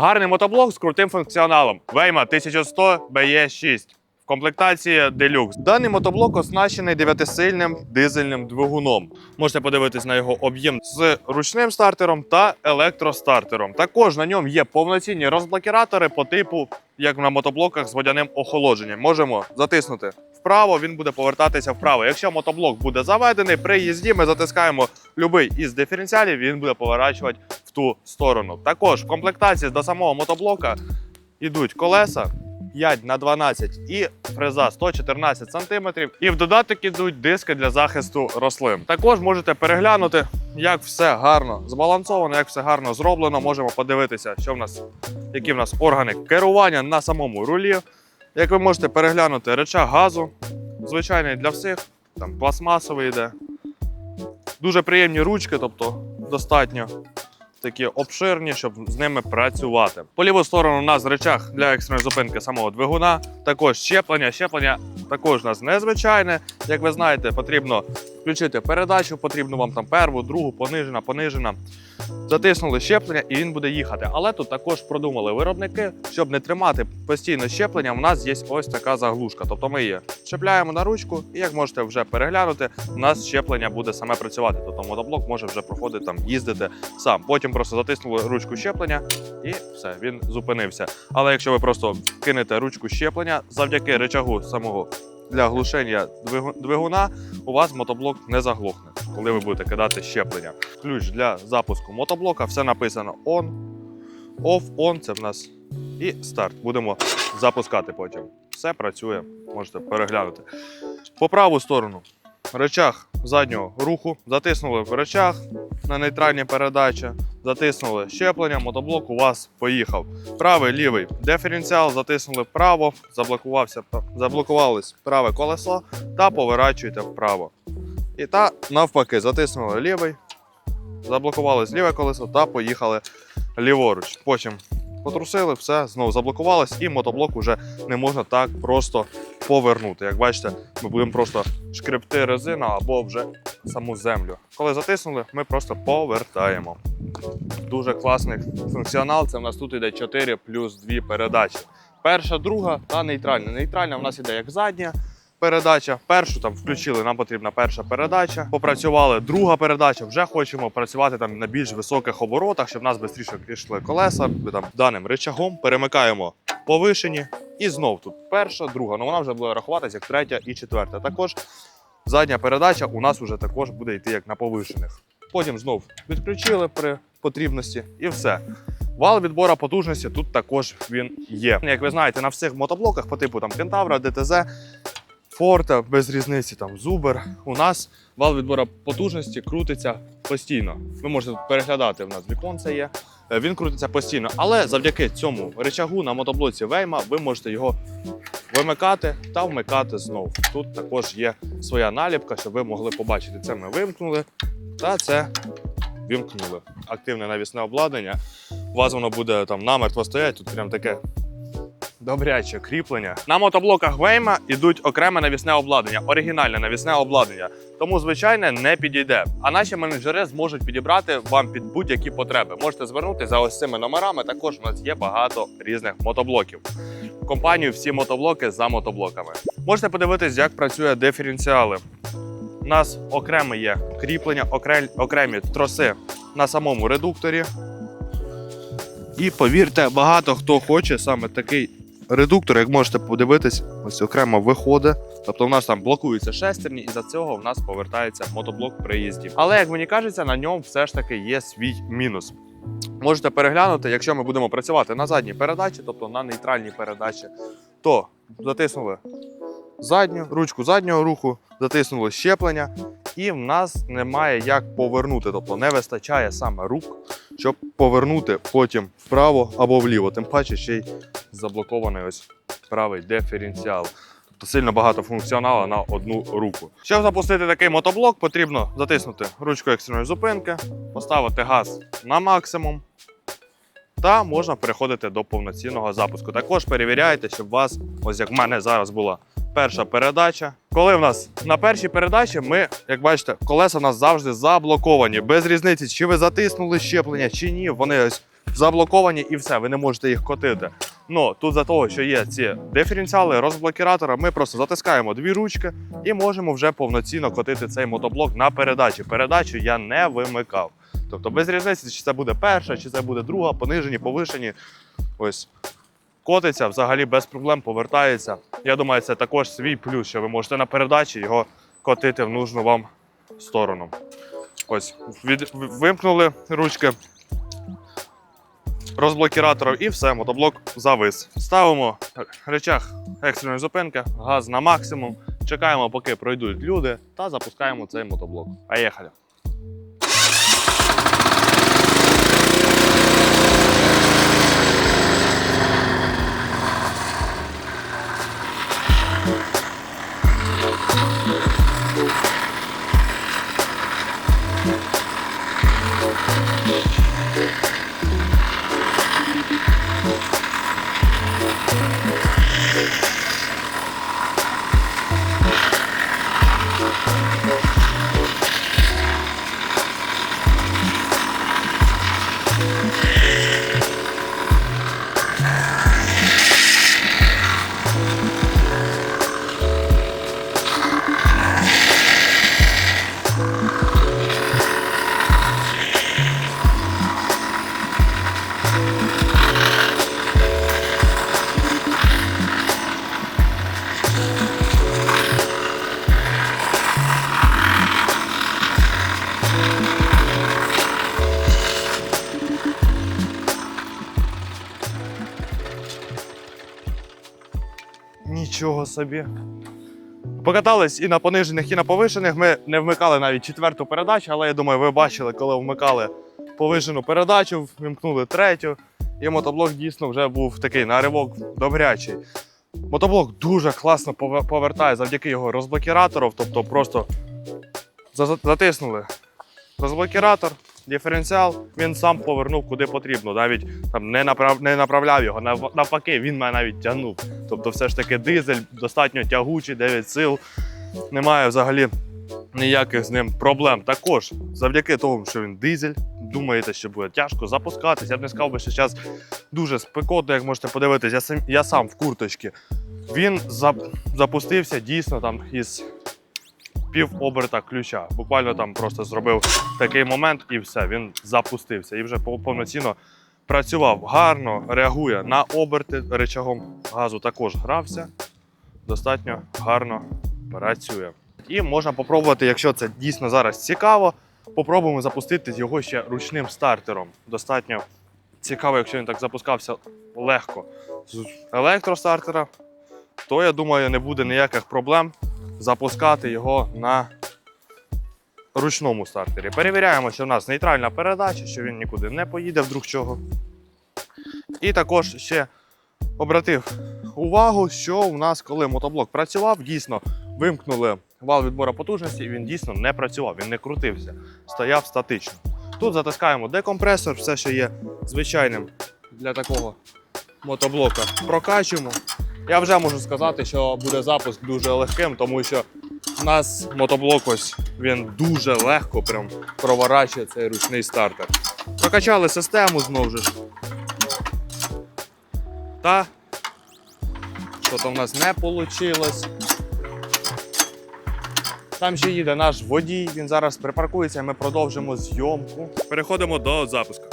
Гарний мотоблок з крутим функціоналом. Вейма 1100 BE6. В комплектації Deluxe. Даний мотоблок оснащений 9-сильним дизельним двигуном. Можете подивитись на його об'єм з ручним стартером та електростартером. Також на ньому є повноцінні розблокіратори по типу, як на мотоблоках з водяним охолодженням. Можемо затиснути вправо, він буде повертатися вправо. Якщо мотоблок буде заведений, при їзді ми затискаємо будь-який із диференціалів, він буде поворачувати в ту сторону. Також в комплектації до самого мотоблока йдуть колеса 5 на 12 і фреза 114 см. І в додаток ідуть диски для захисту рослин. Також можете переглянути, як все гарно збалансовано, як все гарно зроблено. Можемо подивитися, що в нас, які в нас органи керування на самому рулі. Як ви можете переглянути речах газу, звичайний для всіх, там пластмасовий йде. Дуже приємні ручки, тобто достатньо такі обширні, щоб з ними працювати. По ліву сторону у нас речах для екстреної зупинки самого двигуна. Також щеплення. Щеплення також у нас незвичайне. Як ви знаєте, потрібно включити передачу, потрібно вам там перву, другу, понижена, понижена. Затиснули щеплення і він буде їхати. Але тут також продумали виробники, щоб не тримати постійно щеплення. У нас є ось така заглушка. Тобто ми її чіпляємо на ручку, і як можете вже переглянути, у нас щеплення буде саме працювати. Тобто мотоблок може вже проходити там, їздити сам. Потім просто затиснули ручку щеплення і все, він зупинився. Але якщо ви просто кинете ручку щеплення завдяки речагу самого для глушення двигуна, у вас мотоблок не заглохне, коли ви будете кидати щеплення. Ключ для запуску мотоблока, все написано on, off, on, це в нас і старт. Будемо запускати потім. Все працює, можете переглянути. По праву сторону речах заднього руху, затиснули в речах на нейтральній передачі, затиснули щеплення, мотоблок у вас поїхав. Правий, лівий диференціал, затиснули вправо, заблокувався, заблокувалось праве колесо та поворачуєте вправо. І та навпаки, затиснули лівий, заблокувалось ліве колесо та поїхали ліворуч. Потім потрусили, все, знову заблокувалось, і мотоблок уже не можна так просто повернути. Як бачите, ми будемо просто шкребти резину або вже саму землю. Коли затиснули, ми просто повертаємо. Дуже класний функціонал. Це в нас тут іде 4 плюс 2 передачі. Перша, друга та нейтральна. Нейтральна в нас іде як задня передача. Першу там включили, нам потрібна перша передача. Попрацювали друга передача. Вже хочемо працювати там на більш високих оборотах, щоб в нас швидше пішли колеса. Там даним рычагом перемикаємо повишені. І знов тут перша, друга. Ну вона вже буде рахуватися як третя і четверта. Також задня передача у нас вже також буде йти як на повишених. Потім знов відключили при потрібності і все. Вал відбора потужності тут також він є. Як ви знаєте, на всіх мотоблоках по типу там Кентавра, ДТЗ, Форта, без різниці там Зубер. У нас вал відбора потужності крутиться постійно. Ви можете переглядати, в нас віконце є. Е, Він крутиться постійно, але завдяки цьому речагу на мотоблоці Вейма ви можете його вимикати та вмикати знову. Тут також є своя наліпка, щоб ви могли побачити. Це ми вимкнули та це вімкнули. Активне навісне обладнання. У вас воно буде там намертво стоять, тут прям таке добряче кріплення. На мотоблоках Вейма ідуть окреме навісне обладнання, оригінальне навісне обладнання. Тому звичайне не підійде. А наші менеджери зможуть підібрати вам під будь-які потреби. Можете звернути за ось цими номерами. Також у нас є багато різних мотоблоків. В компанію всі мотоблоки за мотоблоками. Можете подивитись, як працює диференціали. У нас окреме є кріплення, окремі троси на самому редукторі. І повірте, багато хто хоче саме такий редуктор, як можете подивитись, ось окремо виходить. Тобто в нас там блокуються шестерні, і за цього в нас повертається мотоблок при їзді. Але як мені кажеться, на ньому все ж таки є свій мінус. Можете переглянути, якщо ми будемо працювати на задній передачі, тобто на нейтральній передачі, то затиснули задню ручку заднього руху, затиснули щеплення, і в нас немає як повернути, тобто не вистачає саме рук, щоб повернути потім вправо або вліво. Тим паче ще й заблокований ось правий диференціал. Тобто сильно багато функціоналу на одну руку. Щоб запустити такий мотоблок, потрібно затиснути ручку екстреної зупинки, поставити газ на максимум. Та можна переходити до повноцінного запуску. Також перевіряйте, щоб у вас, ось як в мене зараз була перша передача. Коли в нас на першій передачі ми, як бачите, колеса у нас завжди заблоковані. Без різниці, чи ви затиснули щеплення, чи ні. Вони ось заблоковані і все, ви не можете їх котити. Ну тут за того, що є ці диференціали розблокіратора, ми просто затискаємо дві ручки і можемо вже повноцінно котити цей мотоблок на передачі. Передачу я не вимикав. Тобто без різниці, чи це буде перша, чи це буде друга, понижені, повишені. Ось котиться взагалі без проблем, повертається. Я думаю, це також свій плюс, що ви можете на передачі його котити в нужну вам сторону. Ось, від, вимкнули ручки розблокіратором і все, мотоблок завис. Ставимо речах екстреної зупинки, газ на максимум, чекаємо, поки пройдуть люди, та запускаємо цей мотоблок. Поїхали! Нічого собі. Покатались і на понижених, і на повишених. Ми не вмикали навіть четверту передачу, але я думаю, ви бачили, коли вмикали повишену передачу, вимкнули третю, і мотоблок дійсно вже був такий наривок добрячий. Мотоблок дуже класно повертає завдяки його розблокіратору, тобто просто затиснули розблокіратор, диференціал, він сам повернув куди потрібно. Навіть там не направ, не направляв його. Навпаки, він мене навіть тягнув. Тобто, все ж таки дизель достатньо тягучий, 9 сил. Немає взагалі ніяких з ним проблем. Також завдяки тому, що він дизель, думаєте, що буде тяжко запускатись. Я б не сказав би, що зараз дуже спекотно, як можете подивитись. Я сам, я сам в курточці. Він зап- запустився дійсно там із пів оберта ключа. Буквально там просто зробив такий момент і все, він запустився і вже повноцінно працював гарно, реагує на оберти речагом газу. Також грався, достатньо гарно працює. І можна попробувати, якщо це дійсно зараз цікаво, попробуємо запустити його ще ручним стартером. Достатньо цікаво, якщо він так запускався легко з електростартера, то я думаю, не буде ніяких проблем запускати його на ручному стартері. Перевіряємо, що в нас нейтральна передача, що він нікуди не поїде вдруг чого. І також ще обратив увагу, що у нас, коли мотоблок працював, дійсно вимкнули вал відбору потужності, і він дійсно не працював, він не крутився, стояв статично. Тут затискаємо декомпресор, все, що є звичайним для такого мотоблока. Прокачуємо. Я вже можу сказати, що буде запуск дуже легким, тому що у нас мотоблок ось він дуже легко прям проворачує цей ручний стартер. Прокачали систему знову ж. Та що то в нас не вийшло. Там ще їде наш водій, він зараз припаркується, і ми продовжимо зйомку. Переходимо до запуску.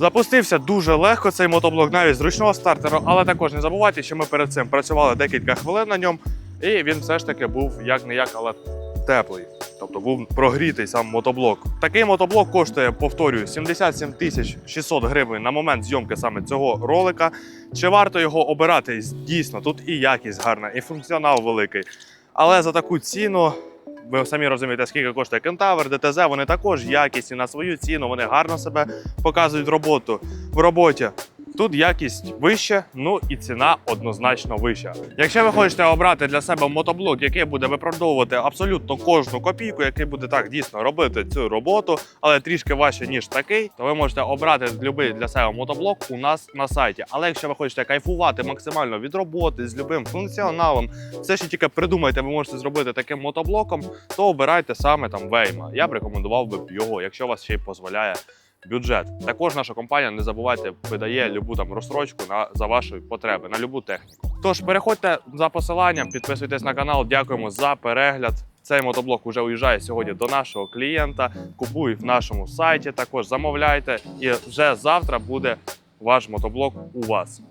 Запустився дуже легко цей мотоблок навіть з ручного стартеру, але також не забувайте, що ми перед цим працювали декілька хвилин на ньому, і він все ж таки був як не як, але теплий. Тобто був прогрітий сам мотоблок. Такий мотоблок коштує, повторюю, 77 тисяч 600 гривень на момент зйомки саме цього ролика. Чи варто його обирати? Дійсно, тут і якість гарна, і функціонал великий. Але за таку ціну, ви самі розумієте, скільки коштує Кентавр, ДТЗ, вони також якісні на свою ціну, вони гарно себе показують роботу в роботі. Тут якість вища, ну і ціна однозначно вища. Якщо ви хочете обрати для себе мотоблок, який буде виправдовувати абсолютно кожну копійку, який буде так дійсно робити цю роботу, але трішки важче ніж такий, то ви можете обрати будь-який для себе мотоблок у нас на сайті. Але якщо ви хочете кайфувати максимально від роботи з любим функціоналом, все, що тільки придумаєте, ви можете зробити таким мотоблоком, то обирайте саме там Вейма. Я б рекомендував би його, якщо вас ще й дозволяє бюджет. Також наша компанія, не забувайте, видає любу там розстрочку на за ваші потреби, на любу техніку. Тож переходьте за посиланням, підписуйтесь на канал. Дякуємо за перегляд. Цей мотоблок уже уїжджає сьогодні до нашого клієнта. Купуй в нашому сайті. Також замовляйте, і вже завтра буде ваш мотоблок у вас.